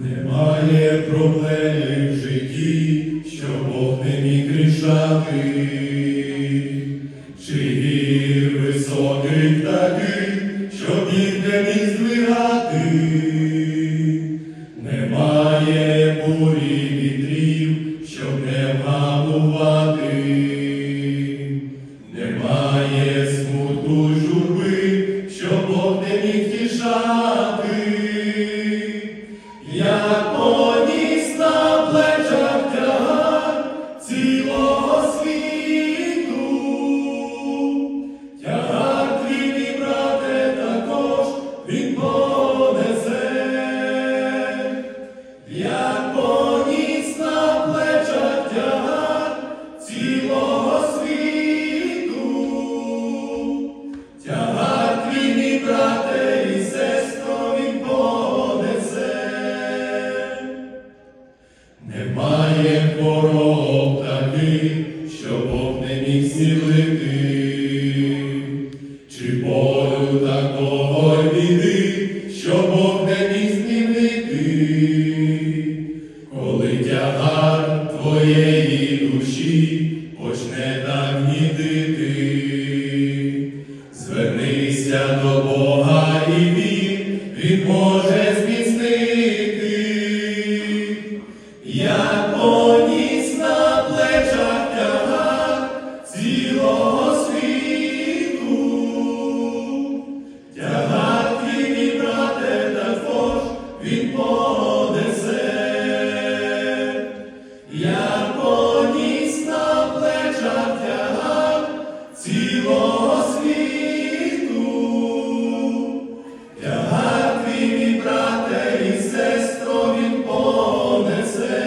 Немає проблеми в житті, що Бог не міг рішати. Чи гір високих таких, щоб їх не міг здвигати. Немає бурі вітрів, щоб не вгамувати. Немає смутку журби, таких, що Бог не міг зцілити, чи болю такого біди, що Бог не міг змінити, коли тягар твоєї душі почне так гнітити, звернися до Бога і він, він може зміцнити. понесе, поніс на плечах тягар цілого світу, тягар твій, брате і сестро він понесе,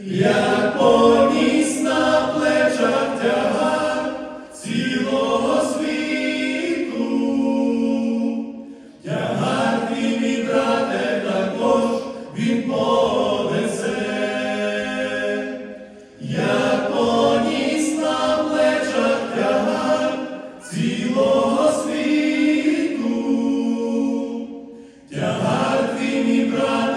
як поніс на плечах тягар цілого. Abraham.